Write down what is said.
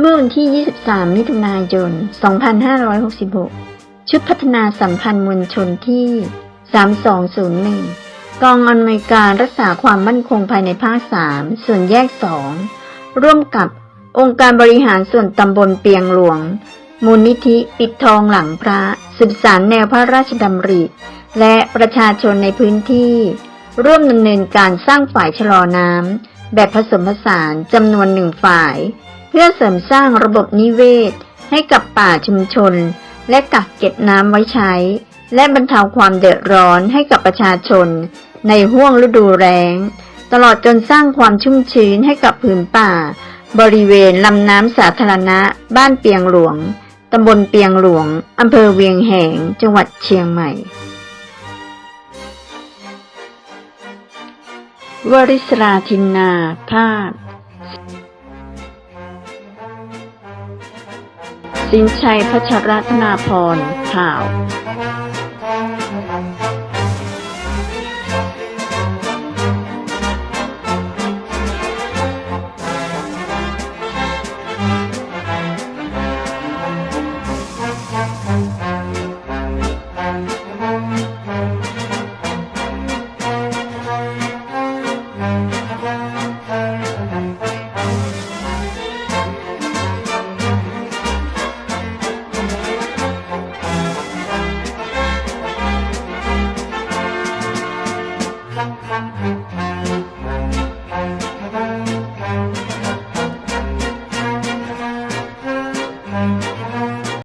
13มิถุนายน 2566 ชุดพัฒนาสัมพันธ์มวลชนที่ 3201 กองอำนวยการรักษาความมั่นคงภายในภาค 3 ส่วนแยก 2 ร่วมกับองค์การบริหารส่วนตำบลเปียงหลวง มูลนิธิปิดทองหลังพระสืบสารแนวพระราชดำริ และประชาชนในพื้นที่ ร่วมดำเนินการสร้างฝ่ายชะลอน้ำแบบผสมผสานจำนวนหนึ่งฝ่าย เพื่อเสริมสร้างระบบนิเวศ ให้กับป่าชุมชน และกักเก็บน้ำไว้ใช้ และบรรเทาความเดือดร้อนให้กับประชาชน ในห้วงฤดูแล้ง ตลอดจนสร้างความชุ่มชื้นให้กับผืนป่า บริเวณลำน้ำสาธารณะ บ้านเปียงหลวงตำบลเปียงหลวงอำเภอเวียงแหง จังหวัดเชียงใหม่ วริศราทินนา ภาพ สินชัยพัชรธนาพรข่าว